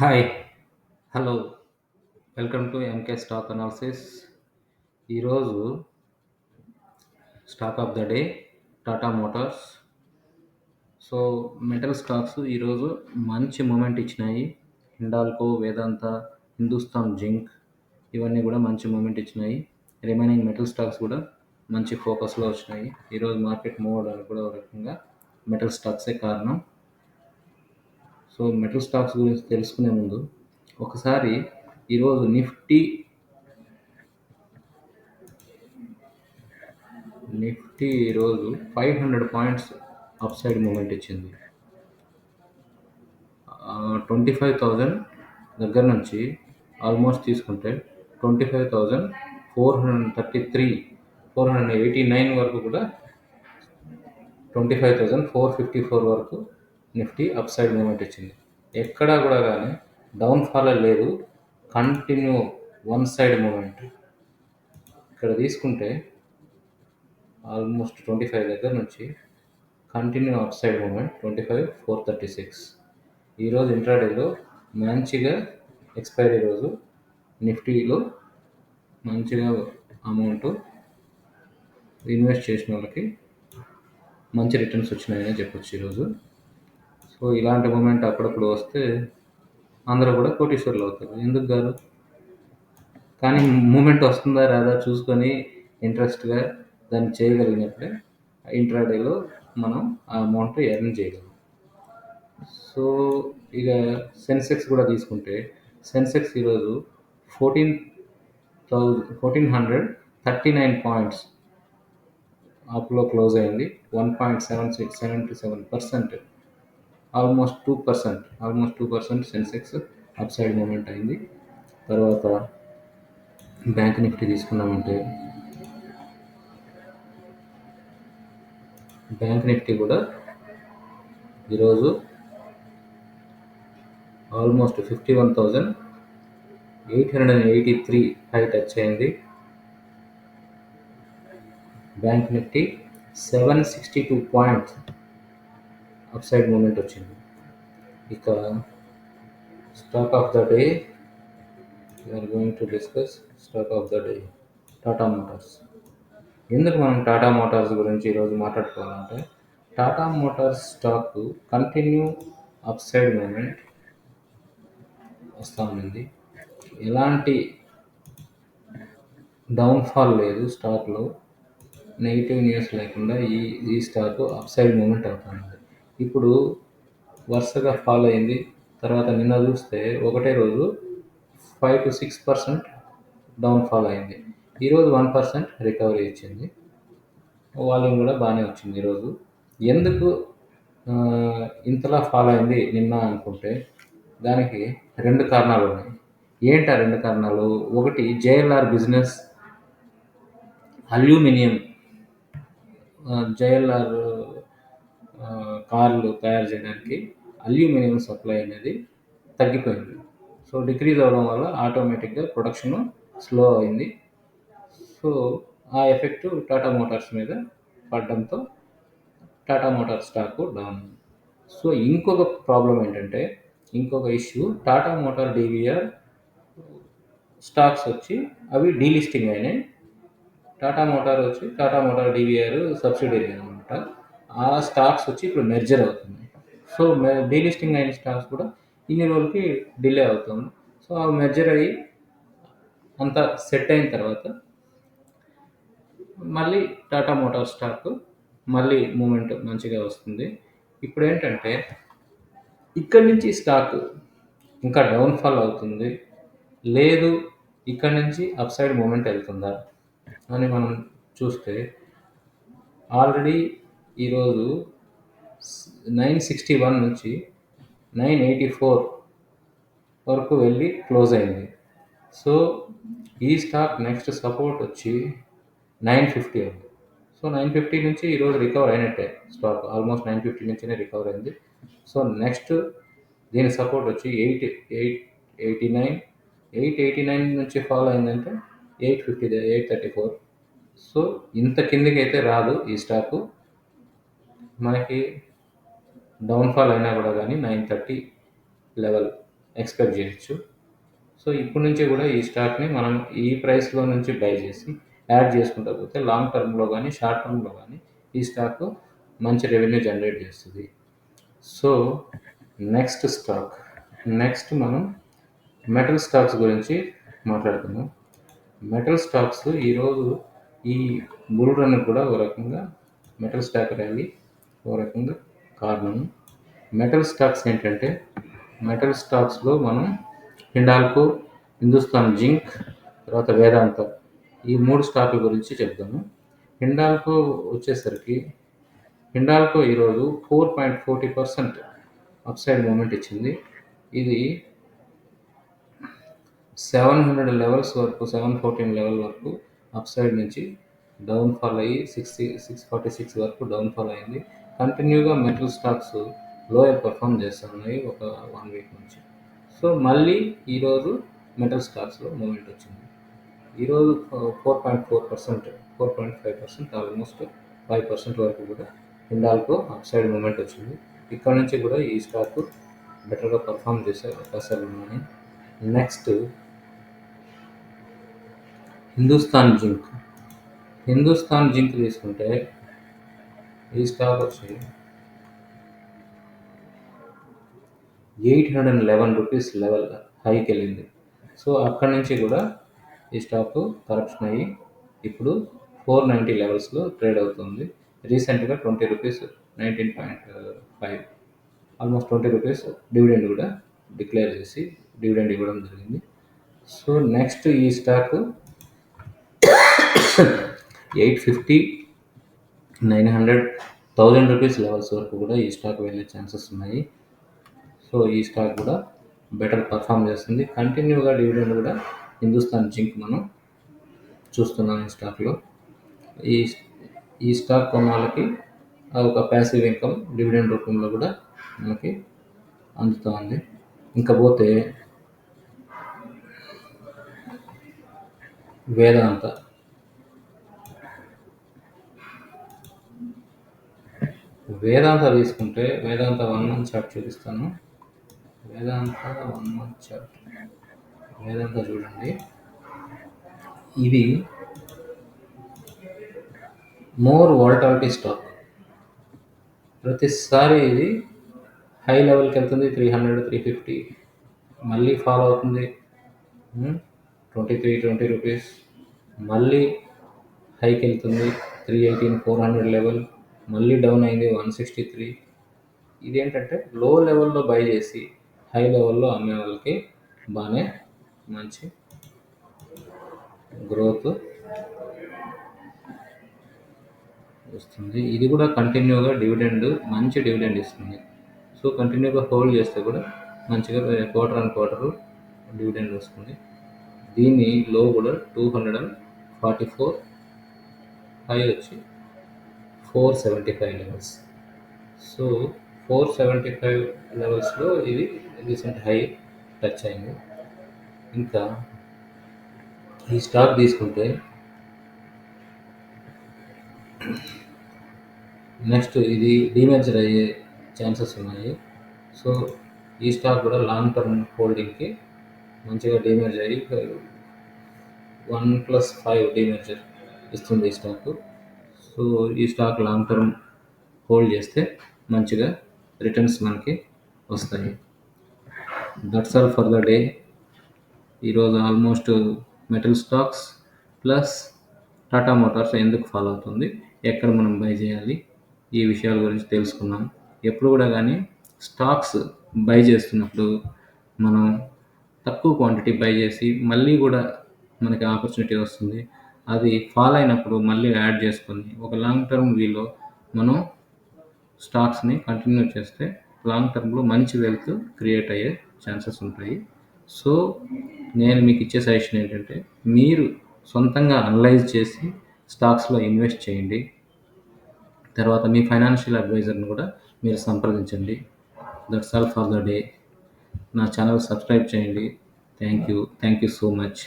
Hi. Hello. Welcome to MK stock analysis. ఈరోజు stock of the day Tata motors. So, metal stocks ఈరోజు మంచి moment ఇచ్చినాయి. హిండాల్కో, వేదాంత, Hindustan zinc ఇవన్నీ కూడా మంచి మూమెంట్ ఇచ్చినాయి. రిమైనింగ్ మెటల్ స్టాక్స్ కూడా మంచి ఫోకస్‌లో వచ్చినాయి. ఈరోజు మార్కెట్ మూవ్ అవ్వడానికి కూడా ఒక రకంగా మెటల్ స్టాక్సే కారణం. సో మెటల్ స్టాక్స్ గురించి తెలుసుకునే ముందు ఒకసారి ఈరోజు నిఫ్టీ నిఫ్టీ ఈరోజు five hundred points up side moment ఇచ్చింది. ట్వంటీ ఫైవ్ థౌజండ్ దగ్గర నుంచి ఆల్మోస్ట్ తీసుకుంటే twenty five thousand four hundred thirty three four hundred eighty nine వరకు కూడా twenty five thousand four fifty four వరకు నిఫ్టీ అప్‌సైడ్ మూమెంట్ ఇచ్చింది. ఎక్కడా కూడా కానీ డౌన్ ఫాల్ లేదు. కంటిన్యూ వన్ సైడ్ మూమెంట్ ఇక్కడ తీసుకుంటే ఆల్మోస్ట్ 25 దగ్గర నుంచి continue up side moment twenty five four thirty six ఈరోజు ఇంట్రాడేలో మంచిగా ఎక్స్‌పైరీ రోజు నిఫ్టీలో మంచిగా అమౌంట్ ఇన్వెస్ట్ చేసిన వాళ్ళకి మంచి రిటర్న్స్ వచ్చినాయని చెప్పొచ్చు ఈరోజు. సో, ఇలాంటి మూమెంట్ అప్పుడప్పుడు వస్తే అందరూ కూడా కోటీశ్వరులు అవుతారు. ఎందుకు గారు? కానీ మూమెంట్ వస్తుందా రాదా చూసుకొని ఇంట్రెస్ట్‌గా దాన్ని చేయగలిగినప్పుడే ఇంట్రాడేలో మనం ఆ అమౌంట్ ఎర్న్ చేయగలం. సో, ఇక సెన్సెక్స్ కూడా తీసుకుంటే సెన్సెక్స్ ఈరోజు 14,000 1439 పాయింట్స్ అప్‌లో క్లోజ్ అయింది. 1.7677% almost two percent almost two percent Sensex up side moment అయింది. తర్వాత బ్యాంక్ నిఫ్టీ తీసుకున్నామంటే బ్యాంక్ నిఫ్టీ కూడా ఈరోజు almost fifty one thousand eight hundred and eighty three high touch అయింది. Bank Nifty seven sixty two points upside moment వచ్చింది. ఇక stock of the day are going to discuss stock of the day Tata motors. ఎందుకు మనం Tata Motors గురించి ఈరోజు మాట్లాడుకోవాలంటే Tata motors stock continue upside moment వస్తూ ఉంది ఎలాంటి డౌన్ ఫాల్ లేదు స్టాక్‌లో. నెగిటివ్ న్యూస్ లేకుండా ఈ ఈ స్టాక్ అప్‌సైడ్ మూమెంట్ అవుతా ఇప్పుడు వరుసగా ఫాలో అయింది. తర్వాత నిన్న చూస్తే ఒకటే రోజు 5-6% డౌన్ ఫాల్ అయింది. ఈరోజు వన్ పర్సెంట్ రికవరీ ఇచ్చింది. వాల్యూమ్ కూడా బాగానే వచ్చింది ఈరోజు. ఎందుకు ఇంతలా ఫాలో అయింది నిన్న అనుకుంటే దానికి రెండు కారణాలు ఉన్నాయి ఏంటి ఆ రెండు కారణాలు? ఒకటి జేఎల్ఆర్ బిజినెస్ అల్యూమినియం జేఎల్ఆర్ కార్లు తయారు చేయడానికి అల్యూమినియం సప్లై అనేది తగ్గిపోయింది. సో, డిక్రీజ్ అవ్వడం వల్ల ఆటోమేటిక్‌గా ప్రొడక్షన్ స్లో అయింది. సో, ఆ ఎఫెక్ట్ టాటా మోటార్స్ మీద పడడంతో Tata motors stock down. So, ఇంకొక ప్రాబ్లమ్ ఏంటంటే ఇంకొక issue Tata motor DVR stocks వచ్చి అవి డీలిస్టింగ్ అయినాయి. టాటా మోటార్ వచ్చి టాటా మోటార్ డీవీఆర్ సబ్సిడియరీ అనమాట. ఆ స్టాక్స్ వచ్చి ఇప్పుడు మెర్జర్ అవుతుంది సో, మె డీలిస్టింగ్ అయిన స్టాక్స్ కూడా ఇన్ని రోజులకి డిలే అవుతుంది. సో, ఆ మెర్జర్ అయ్యి అంతా సెట్ అయిన తర్వాత మళ్ళీ టాటా మోటార్ స్టాక్ మళ్ళీ మూమెంట్ మంచిగా వస్తుంది. ఇప్పుడేంటంటే ఇక్కడి నుంచి స్టాక్ ఇంకా డౌన్ ఫాల్ అవుతుంది. లేదు ఇక్కడి నుంచి అప్‌సైడ్ మూమెంట్ వెళ్తుందా అని మనం చూస్తే ఆల్రెడీ ఈరోజు నైన్ సిక్స్టీ వన్ నుంచి 984 వరకు వెళ్ళి క్లోజ్ అయింది. సో, ఈ స్టాక్ నెక్స్ట్ సపోర్ట్ వచ్చి 950 ఉంది. సో, 950 నుంచి ఈరోజు రికవర్ అయినట్టే స్టాక్. ఆల్మోస్ట్ 950 నుంచినే రికవర్ అయింది. సో, నెక్స్ట్ దీని సపోర్ట్ వచ్చి ఎయిట్ ఎయిట్ 89 889 నుంచి ఫాలో అయిందంటే eight fifty eight thirty four so, ఇంత కిందకి అయితే రాదు ఈ స్టాకు. మనకి డౌన్ ఫాల్ అయినా కూడా కానీ నైన్ థర్టీ లెవెల్ ఎక్స్పెక్ట్ చేయొచ్చు. సో ఇప్పటి నుంచి కూడా ఈ స్టాక్ని మనం ఈ ప్రైస్లో నుంచి బై చేసి యాడ్ చేసుకుంటా పోతే లాంగ్ టర్మ్లో కానీ షార్ట్ టర్మ్లో కానీ ఈ స్టాక్ మంచి రెవెన్యూ జనరేట్ చేస్తుంది. సో నెక్స్ట్ స్టాక్ నెక్స్ట్ మనం మెటల్ స్టాక్స్ గురించి మాట్లాడుకుందాం. మెటల్ స్టాక్స్ ఈరోజు ఈ బుల్ రన్ కూడా ఒక రకంగా మెటల్ స్టాక్ ర్యాలీ ఒక రకంగా కారణం. మెటల్ స్టాక్స్ ఏంటంటే మెటల్ స్టాక్స్లో మనం హిండాల్కో హిందుస్థాన్ జింక్ తర్వాత వేదాంత ఈ మూడు స్టాక్ల గురించి చెప్తాము హిండాల్కో వచ్చేసరికి హిండాల్కో ఈరోజు four point forty percent upside moment ఇచ్చింది. ఇది సెవెన్ హండ్రెడ్ లెవెల్స్ వరకు సెవెన్ ఫోర్టీన్ లెవెల్ వరకు అప్సైడ్ నుంచి డౌన్ ఫాల్ అయ్యి సిక్స్టీ సిక్స్ ఫార్టీ సిక్స్ వరకు డౌన్ ఫాల్ అయింది. కంటిన్యూగా మెటల్ స్టాక్స్ లోయర్ పర్ఫామ్ చేస్తున్నాయి ఒక వన్ వీక్ నుంచి. సో మళ్ళీ ఈరోజు మెటల్ స్టాక్స్లో మూమెంట్ వచ్చింది. ఈరోజు four point four percent four point five percent almost five percent వరకు కూడా ఇండాల్కో అప్ సైడ్ మూమెంట్ వచ్చింది. ఇక్కడ నుంచి కూడా ఈ స్టాక్ బెటర్గా పర్ఫామ్ చేసే అవకాశాలు ఉన్నాయి. Next Hindustan zinc. Hindustan zinc తీసుకుంటే ఈ స్టాక్ వచ్చి eight hundred and eleven rupees level హైకి వెళ్ళింది సో అక్కడి నుంచి కూడా ఈ స్టాక్ కరప్షన్ అయ్యి ఇప్పుడు ఫోర్ నైంటీ లెవెల్స్లో ట్రేడ్ అవుతుంది. రీసెంట్గా twenty rupees nineteen point five almost twenty rupees dividend కూడా డిక్లేర్ చేసి డివిడెండ్ ఇవ్వడం జరిగింది. సో నెక్స్ట్ ఈ stock eight fifty nine hundred thousand rupees levels వరకు కూడా ఈ స్టాక్ వెళ్ళే ఛాన్సెస్ ఉన్నాయి. సో ఈ స్టాక్ కూడా బెటర్ పర్ఫామ్ చేస్తుంది. కంటిన్యూగా డివిడెండ్ కూడా హిందుస్థాన్ జింక్ మనం చూస్తున్నాం ఈ స్టాక్లో. ఈ ఈ స్టాక్ కొన్న వాళ్ళకి ఒక ప్యాసివ్ ఇన్కమ్ డివిడెండ్ రూపంలో కూడా మనకి అందుతూ ఉంది ఇంకా పోతే వేదాంత వేదాంత తీసుకుంటే వేదాంత వన్ మంత్ చార్ట్ చూపిస్తాను. Vedanta one month chart Vedanta చూడండి. ఇది మోర్ వాల్టాలిటీ స్టాక్ ప్రతిసారి ఇది హై లెవెల్కి వెళ్తుంది త్రీ హండ్రెడ్ త్రీ ఫిఫ్టీ మళ్ళీ ఫాలో అవుతుంది. ట్వంటీ త్రీ ట్వంటీ రూపీస్ మళ్ళీ హైకి వెళ్తుంది three eighteen four hundred level మళ్ళీ డౌన్ అయింది వన్ సిక్స్టీ త్రీ. ఇదేంటంటే లో లెవెల్లో బై చేసి హై లెవెల్లో అమ్మే వాళ్ళకి బాగానే మంచి గ్రోత్ వస్తుంది. ఇది కూడా కంటిన్యూగా డివిడెండ్ మంచి డివిడెండ్ ఇస్తుంది. సో కంటిన్యూగా హోల్డ్ చేస్తే కూడా మంచిగా క్వార్టర్ అండ్ క్వార్టర్ డివిడెండ్ వస్తుంది. దీని లో కూడా two hundred and forty four high వచ్చి four seventy five levels so four seventy five లెవెల్స్లో ఇది రీసెంట్ హై టచ్ అయింది. ఇంకా ఈ స్టాక్ తీసుకుంటే నెక్స్ట్ ఇది డిమెన్చర్ అయ్యే ఛాన్సెస్ ఉన్నాయి. సో ఈ స్టాక్ కూడా లాంగ్ టర్మ్ హోల్డింగ్కి మంచిగా డిమెర్జ్ అయ్యి వన్ ప్లస్ ఫైవ్ డిమెర్జర్ ఇస్తుంది ఈ స్టాక్ సో ఈ స్టాక్ లాంగ్ టర్మ్ హోల్డ్ చేస్తే మంచిగా రిటర్న్స్ మనకి వస్తాయి. That's all for the day ఈరోజు almost metal stocks plus Tata motors ఎందుకు ఫాలో అవుతుంది? ఎక్కడ మనం బై చేయాలి? ఈ విషయాల గురించి తెలుసుకున్నాం ఎప్పుడు కూడా కానీ స్టాక్స్ బై చేస్తున్నప్పుడు మనం తక్కువ క్వాంటిటీ బై చేసి మళ్ళీ కూడా మనకి ఆపర్చునిటీ వస్తుంది. అది ఫాల్ అయినప్పుడు మళ్ళీ యాడ్ చేసుకొని ఒక లాంగ్ టర్మ్ వీలో మనం స్టాక్స్ని కంటిన్యూ చేస్తే లాంగ్ టర్మ్లో మంచి వెల్త్ క్రియేట్ అయ్యే ఛాన్సెస్ ఉంటాయి. సో నేను మీకు ఇచ్చే సజెషన్ ఏంటంటే మీరు సొంతంగా అనలైజ్ చేసి స్టాక్స్లో ఇన్వెస్ట్ చేయండి. తర్వాత మీ ఫైనాన్షియల్ అడ్వైజర్ని కూడా మీరు సంప్రదించండి. That's all for the day నా ఛానల్ సబ్స్క్రైబ్ చేయండి. Thank you thank you so much